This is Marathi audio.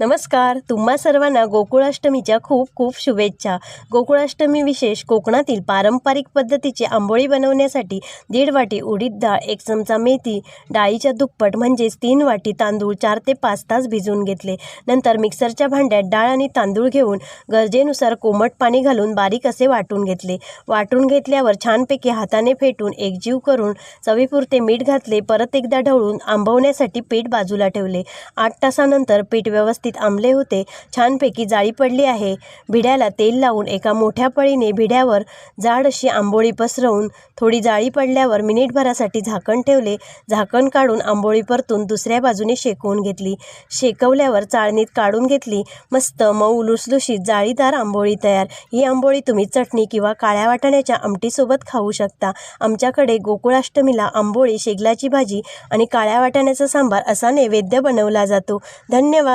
नमस्कार तुम्हा सर्वांना गोकुळाष्टमीच्या खूप खूप शुभेच्छा. गोकुळाष्टमी विशेष कोकणातील पारंपरिक पद्धतीची आंबोळी बनवण्यासाठी दीड वाटी उडीद डाळ एक चमचा मेथी डाळीच्या दुप्पट म्हणजेच तीन वाटी तांदूळ चार ते पाच तास भिजवून घेतले. नंतर मिक्सरच्या भांड्यात डाळ आणि तांदूळ घेऊन गरजेनुसार कोमट पाणी घालून बारीक असे वाटून घेतले. वाटून घेतल्यावर छानपैकी हाताने फेटून एकजीव करून चवीपुरते मीठ घातले. परत एकदा ढवळून आंबवण्यासाठी पीठ बाजूला ठेवले. आठ तासानंतर पीठ व्यवस्थित आंबले होते. छानपैकी जाळी पडली आहे. भिड्याला तेल लावून एका मोठ्या पळीने भिड्यावर जाड अशी आंबोळी पसरवून थोडी जाळी पडल्यावर मिनिटभरासाठी झाकण ठेवले. झाकण काढून आंबोळी परतून दुसऱ्या बाजूने शेकवून घेतली. शेकवल्यावर चाळणीत काढून घेतली. मस्त मऊ लुसलुशीत जाळीदार आंबोळी तयार. ही आंबोळी तुम्ही चटणी किंवा काळ्या वाटाण्याच्या आमटीसोबत खाऊ शकता. आमच्याकडे गोकुळाष्टमीला आंबोळी शेगलाची भाजी आणि काळ्या वाटाण्याचा सांबार असा नैवेद्य बनवला जातो. धन्यवाद!